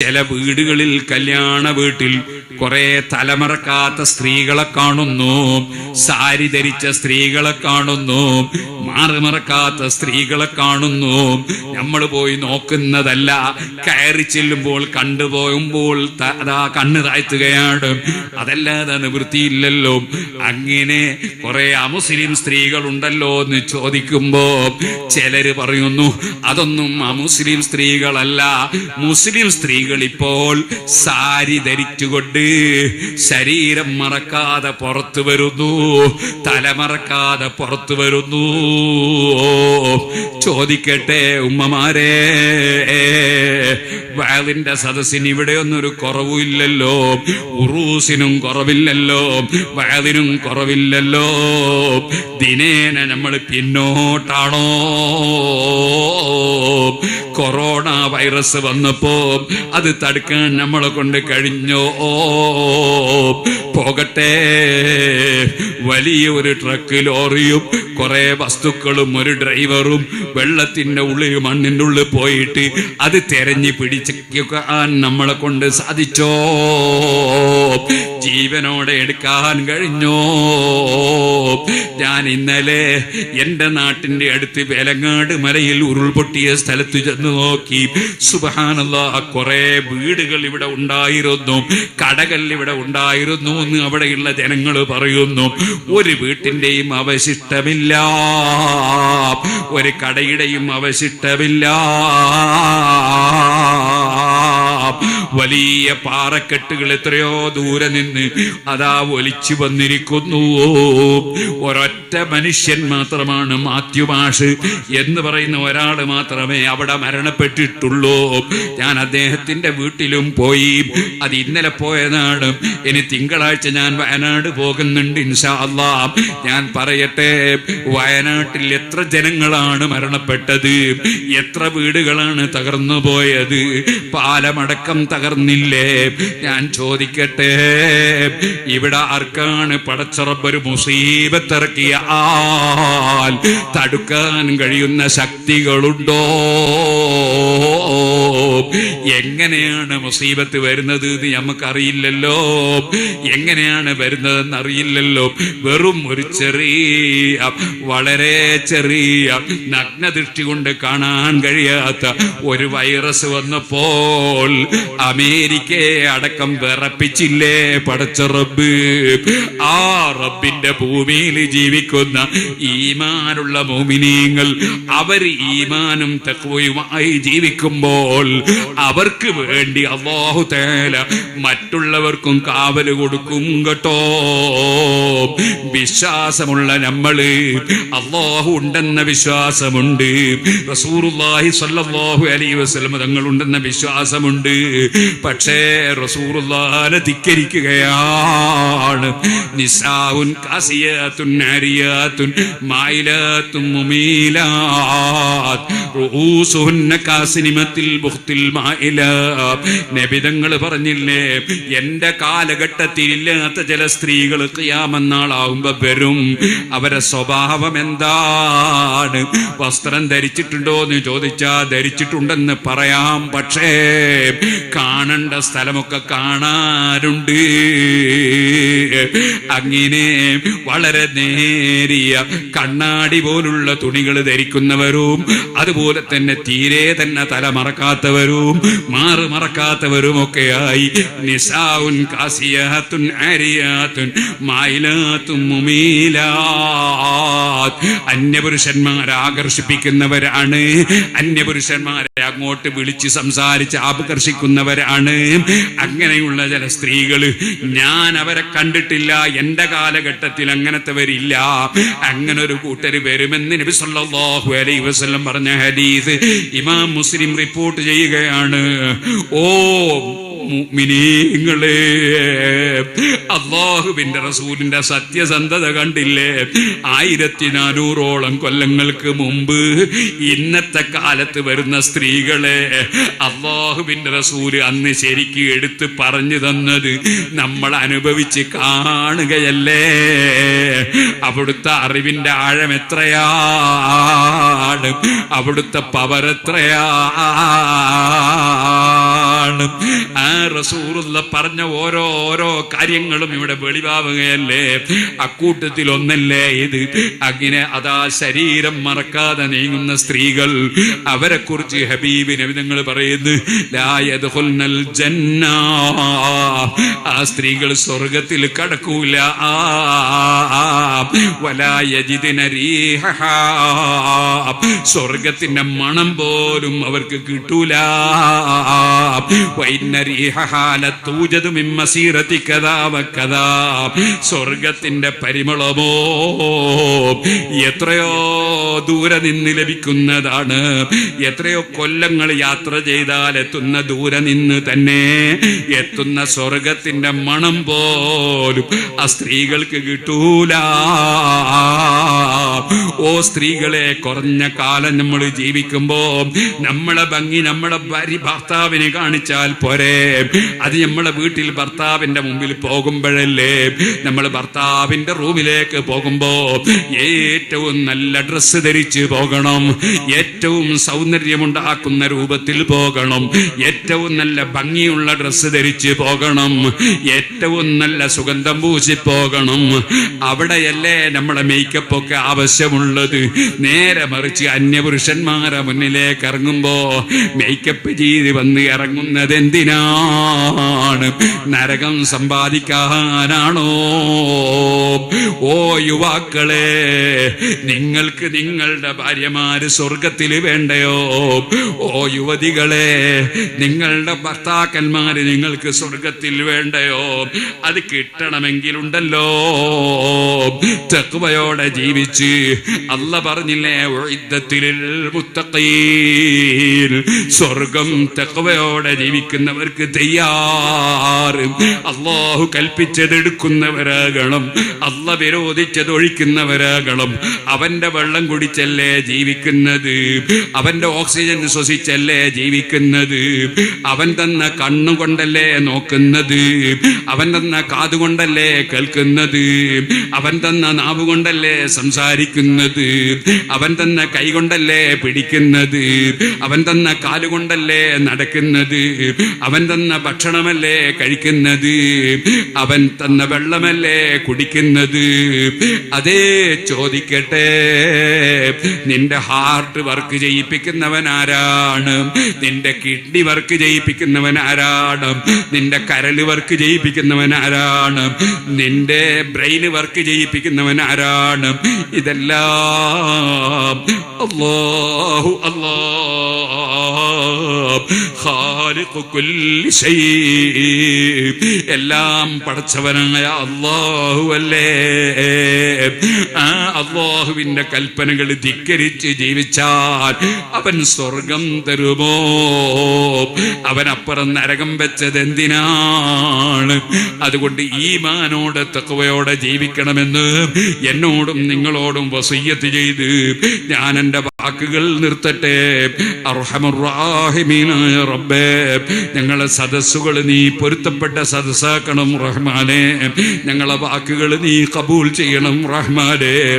ചില വീടുകളിൽ കല്യാണ വീട്ടിൽ കുറെ തലമറക്കാത്ത സ്ത്രീകളെ കാണുന്നു. സാരി ധരിച്ച സ്ത്രീകളെ കാണുന്നു. മാറുമറക്കാത്ത സ്ത്രീകളെ കാണുന്നു. നമ്മൾ പോയി നോക്കുന്നതല്ല. കയറി ചെല്ലുമ്പോൾ കണ്ടുപോകുമ്പോൾ അതാ കണ്ണ് താഴ്ത്തുകയാണ്. അതല്ലാതെ നിവൃത്തിയില്ലല്ലോ. അങ്ങനെ കുറെ അമുസ്ലിം സ്ത്രീകൾ ഉണ്ടല്ലോ എന്ന് ചോദിക്കുമ്പോ ചിലര് പറയുന്നു അതൊന്നും അമുസ്ലിം സ്ത്രീകളല്ല. മുസ്ലിം സ്ത്രീകൾ ഇപ്പോൾ സാരി ധരിച്ചുകൊണ്ട് ശരീരം മറക്കാതെ പുറത്തു വരുന്നു തലമറക്കാതെ പുറത്തു വരുന്നു. ചോദിക്കട്ടെ ഉമ്മമാരെ വയലിന്റെ സദസ്സിന് ഇവിടെയൊന്നും ഒരു കുറവുമില്ലല്ലോ ഉറൂസിനും കുറവില്ലല്ലോ വയലിനും കുറവില്ലല്ലോ. ദിനേന നമ്മൾ പിന്നോട്ടാണോ? കൊറോണ വൈറസ് വന്നപ്പോ അത് തടുക്കാൻ നമ്മളെ കൊണ്ട് കഴിഞ്ഞോ? പോകട്ടെ. വലിയ ഒരു ട്രക്ക് ലോറിയും കുറെ വസ്തുക്കളും ഒരു ഡ്രൈവറും വെള്ളത്തിന്റെ ഉള്ളിൽ മണ്ണിന്റെ ഉള്ളിൽ പോയിട്ട് അത് തെരഞ്ഞു പിടിക്കാൻ നമ്മളെ കൊണ്ട് സാധിച്ചോ? ജീവനോടെ എടുക്കാൻ കഴിഞ്ഞോ? ഞാൻ ഇന്നലെ എന്റെ നാട്ടിന്റെ അടുത്ത് വേലങ്ങാട് മലയിൽ ഉരുൾപൊട്ടിയ സ്ഥലത്ത് ചെന്ന് നോക്കി. സുബഹാനല്ല കുറെ വീടുകൾ ഇവിടെ ഉണ്ടായിരുന്നു. കടകൾ ഇവിടെ ഉണ്ടായിരുന്നു എന്ന് അവിടെയുള്ള ജനങ്ങൾ പറയുന്നു. ഒരു വീട്ടിന്റെയും അവശിഷ്ടമില്ല. ഒരു കടയുടെയും അവശിഷ്ടമില്ല. വലിയ പാറക്കെട്ടുകൾ എത്രയോ ദൂരെ നിന്ന് അതാ ഒലിച്ചു വന്നിരിക്കുന്നു. ഒരൊറ്റ മനുഷ്യൻ മാത്രമാണ് മാത്യു മാഷ് എന്ന് പറയുന്ന ഒരാൾ മാത്രമേ അവിടെ മരണപ്പെട്ടിട്ടുള്ളൂ. ഞാൻ അദ്ദേഹത്തിന്റെ വീട്ടിലും പോയി. അത് ഇന്നലെ പോയതാണ്. ഇനി തിങ്കളാഴ്ച ഞാൻ വയനാട് പോകുന്നുണ്ട് ഇൻഷാ അള്ളാ ഞാൻ പറയട്ടെ വയനാട്ടിൽ എത്ര ജനങ്ങളാണ് മരണപ്പെട്ടത്? എത്ര വീടുകളാണ് തകർന്നു പോയത് പാലമടക്കം തകർന്നില്ലേ? ഞാൻ ചോദിക്കട്ടെ ഇവിടെ ആർക്കാണ് പടച്ചറബൊരു മുസീബത്തിറക്കിയ ആൽ തടുക്കാൻ കഴിയുന്ന ശക്തികളുണ്ടോ? എങ്ങനെയാണ് മുസീബത്ത് വരുന്നത് എന്ന് നമുക്കറിയില്ലല്ലോ എങ്ങനെയാണ് വരുന്നതെന്ന് അറിയില്ലല്ലോ? വെറും ഒരു ചെറിയ വളരെ ചെറിയ നഗ്നദൃഷ്ടി കൊണ്ട് കാണാൻ കഴിയാത്ത ഒരു വൈറസ് വന്നപ്പോൾ അമേരിക്കയെ അടക്കം വിറപ്പിച്ചില്ലേ പടച്ച റബ്ബ്? ആ റബ്ബിന്റെ ഭൂമിയിൽ ജീവിക്കുന്ന ഈമാനുള്ള മോമിനീങ്ങൾ അവർ ഈമാനും തക്വയുമായി ജീവിക്കുമ്പോൾ അവർക്ക് വേണ്ടി അള്ളാഹു തേല മറ്റുള്ളവർക്കും കാവൽ കൊടുക്കും കേട്ടോ. വിശ്വാസമുള്ള നമ്മൾ അള്ളാഹു ഉണ്ടെന്ന വിശ്വാസമുണ്ട്. റസൂറുല്ലാഹി സല്ലല്ലാഹു അലൈഹി വസല്ലം തങ്ങൾ ഉണ്ടെന്ന വിശ്വാസമുണ്ട്. പക്ഷേ റസൂറുല്ലാനെ ധിക്കരിക്കുകയാണ്. നിസാഉൻ കാസിയാത്തുൻ നാരിയാത്തുൻ മായിലാത്തും മുമീലാത്ത്. റൂസുഹുന്ന കാസിനിമത്തിൽ ബുഖ്തിൽ മായിലാ നബിതങ്ങൾ പറഞ്ഞില്ലേ എന്റെ കാലഘട്ടത്തിൽ ഇല്ലാത്ത ചില സ്ത്രീകൾ ക്യാമെന്നാളാവുമ്പോ വരും. അവരെ സ്വഭാവം എന്താണ്? വസ്ത്രം ധരിച്ചിട്ടുണ്ടോ എന്ന് ചോദിച്ചാ ധരിച്ചിട്ടുണ്ടെന്ന് പറയാം. പക്ഷേ കാണണ്ട സ്ഥലമൊക്കെ കാണാറുണ്ട്. അങ്ങനെ വളരെ നേരിയ കണ്ണാടി പോലുള്ള തുണികൾ ധരിക്കുന്നവരും അതുപോലെ തന്നെ തീരെ തന്നെ തല മറക്കാത്തവരും മാറ് മറക്കാത്തവരുമൊക്കെയായി. നിസാവുൻ കാസിയാത്തുൻ അരിയാത്തുൻ മായിലാത്തും മുമീലാത്ത് അന്യപുരുഷന്മാരെ ആകർഷിപ്പിക്കുന്നവരാണ്. അന്യപുരുഷന്മാരെ അങ്ങോട്ട് വിളിച്ച് സംസാരിച്ച് ആകർഷിക്കുന്നവരാണ് അങ്ങനെയുള്ള ചില സ്ത്രീകൾ ഞാൻ അവരെ കണ്ടിട്ടില്ല. എന്റെ കാലഘട്ടത്തിൽ അങ്ങനത്തെവരില്ല. അങ്ങനെ ഒരു കൂട്ടർ വരുമെന്ന് നബി സല്ലല്ലാഹു അലൈഹി വസല്ലം പറഞ്ഞ ഹദീസ് ഇമാം മുസ്ലിം റിപ്പോർട്ട് ചെയ്യുകയാണ്. ഓ മുഅ്മിനീങ്ങളെ അള്ളാഹുവിന്റെ റസൂലിന്റെ സത്യസന്ധത കണ്ടില്ലേ? ആയിരത്തി നാനൂറോളം കൊല്ലങ്ങൾക്ക് മുമ്പ് ഇന്നത്തെ കാലത്ത് വരുന്ന സ്ത്രീകളെ അള്ളാഹുവിന്റെ റസൂൽ അന്ന് ശരിക്ക് എടുത്ത് പറഞ്ഞു തന്നത് നമ്മൾ അനുഭവിച്ച് കാണുകയല്ലേ? അവിടുത്തെ അറിവിന്റെ ആഴം എത്രയാണ്? അവിടുത്തെ പവർ എത്രയാണ്? ആണ്. ആ റസൂറുള്ള പറഞ്ഞ ഓരോ ഓരോ കാര്യങ്ങളും ഇവിടെ വെളിവാവുകയല്ലേ? അക്കൂട്ടത്തിൽ ഒന്നല്ലേ ഇത്? അങ്ങനെ അതാ ശരീരം മറക്കാതെ നീങ്ങുന്ന സ്ത്രീകൾ അവരെ കുറിച്ച് ഹബീബ് നബിതങ്ങൾ പറയുന്നു ലാ യദ്ഖുൽനൽ ജന്ന. ആ സ്ത്രീകൾ സ്വർഗത്തിൽ കടക്കൂല. സ്വർഗത്തിന്റെ മണം പോലും അവർക്ക് കിട്ടൂല. സ്വർഗത്തിന്റെ പരിമളമോ എത്രയോ ദൂരെ നിന്ന് ലഭിക്കുന്നതാണ് എത്രയോ കൊല്ലങ്ങൾ യാത്ര ചെയ്താൽ എത്തുന്ന ദൂരെ നിന്ന് തന്നെ എത്തുന്ന സ്വർഗത്തിന്റെ മണം പോലും ആ സ്ത്രീകൾക്ക് കിട്ടൂല. ഓ സ്ത്രീകളെ കുറഞ്ഞ കാലം നമ്മൾ ജീവിക്കുമ്പോ നമ്മളെ ഭംഗി നമ്മളെ ഭാര്യ ഭർത്താവിനെ കാണിച്ചാൽ പോരെ. അത് നമ്മളെ വീട്ടിൽ ഭർത്താവിന്റെ മുമ്പിൽ പോകുമ്പോഴല്ലേ നമ്മൾ ഭർത്താവിന്റെ റൂമിലേക്ക് പോകുമ്പോ ഏറ്റവും നല്ല ഡ്രസ്സ് ധരിച്ച് പോകണം. ഏറ്റവും സൗന്ദര്യമുണ്ടാക്കുന്ന രൂപത്തിൽ പോകണം. ഏറ്റവും നല്ല ഭംഗിയുള്ള ഡ്രസ്സ് ധരിച്ച് പോകണം. ഏറ്റവും നല്ല സുഗന്ധം പൂശി പോകണം. അവിടെയല്ലേ നമ്മളെ മേക്കപ്പ് ഒക്കെ ആവശ്യമുള്ളത്. നേരെ മറിച്ച് അന്യപുരുഷന്മാരെ മുന്നിലേക്ക് ഇറങ്ങുമ്പോ മേക്കപ്പ് ചെയ്ത് വന്ന് ഇറങ്ങുന്നത് എന്തിനാണ് നരകം സമ്പാദിക്കാനാണോ? ഓ യുവാക്കളെ നിങ്ങൾക്ക് നിങ്ങളുടെ ഭാര്യമാര് സ്വർഗത്തിൽ വേണ്ടയോ? ഓ യുവതികളെ നിങ്ങളുടെ ഭർത്താക്കന്മാര് നിങ്ങൾക്ക് സ്വർഗത്തിൽ വേണ്ടയോ? അത് കിട്ടണമെങ്കിലുണ്ടല്ലോ. തെക്കുവയോടെ ജീവിച്ച് അല്ല പറഞ്ഞില്ലേ സ്വർഗം തെക്കുവയോടെ ജീവിക്കുന്നവർക്ക് തയ്യാറ് അള്ളാഹു കൽപ്പിച്ചത് എടുക്കുന്നവരാകണം അല്ല വിരോധിച്ചത് ഒഴിക്കുന്നവരാകണം അവന്റെ വെള്ളം കുടിച്ചല്ലേ ജീവിക്കുന്നത്? അവന്റെ ഓക്സിജൻ ശ്വസിച്ചല്ലേ ജീവിക്കുന്നത്? അവൻ തന്ന കണ്ണുകൊണ്ടല്ലേ നോക്കുന്നത്? അവൻ തന്ന കാതുകൊണ്ടല്ലേ കേൾക്കുന്നത്? അവൻ തന്ന നാവ് കൊണ്ടല്ലേ സംസാരിക്കുന്നത്? അവൻ തന്ന കൈ കൊണ്ടല്ലേ പിടിക്കുന്നത്? അവൻ തന്ന കാലുകൊണ്ടല്ലേ നടക്കുന്നത്? അവൻ തന്ന ഭക്ഷണമല്ലേ കഴിക്കുന്നത്? അവൻ തന്ന വെള്ളമല്ലേ കുടിക്കുന്നത്? അതേ ചോദിക്കട്ടെ നിന്റെ ഹാർട്ട് വർക്ക് ചെയ്യിപ്പിക്കുന്നവൻ ആരാണ് നിന്റെ കിഡ്നി വർക്ക് ചെയ്യിപ്പിക്കുന്നവൻ ആരാണ് നിന്റെ കരൽ വർക്ക് ചെയ്യിപ്പിക്കുന്നവൻ ആരാണ് നിന്റെ ബ്രെയിൻ വർക്ക് ചെയ്യിപ്പിക്കുന്നവൻ ആരാണ് ഇതെല്ലാം അല്ലാഹു ശൈ എല്ലാം പടച്ചവനായ അല്ലാഹു അല്ലേ? ആ അള്ളാഹുവിന്റെ കൽപ്പനകൾ ധിക്കരിച്ച് ജീവിച്ചാൽ അവൻ സ്വർഗം തരുമോ? അവനപ്പുറം നരകം വെച്ചത് എന്തിനാണ്? അതുകൊണ്ട് ഈ മാനോട് തക്കവയോടെ ജീവിക്കണമെന്ന് എന്നോടും നിങ്ങളോടും വസയ്യത്ത് ചെയ്ത് ഞാൻ എന്റെ വാക്കുകൾ നിർത്തട്ടെ. റബ്ബേ. ഞങ്ങളെ സദസ്സുകൾ നീ പൊരുത്തപ്പെട്ട സദസ്സാക്കണം റഹ്മാനെ. ഞങ്ങളെ വാക്കുകൾ നീ കബൂൽ ചെയ്യണം റഹ്മാനെ.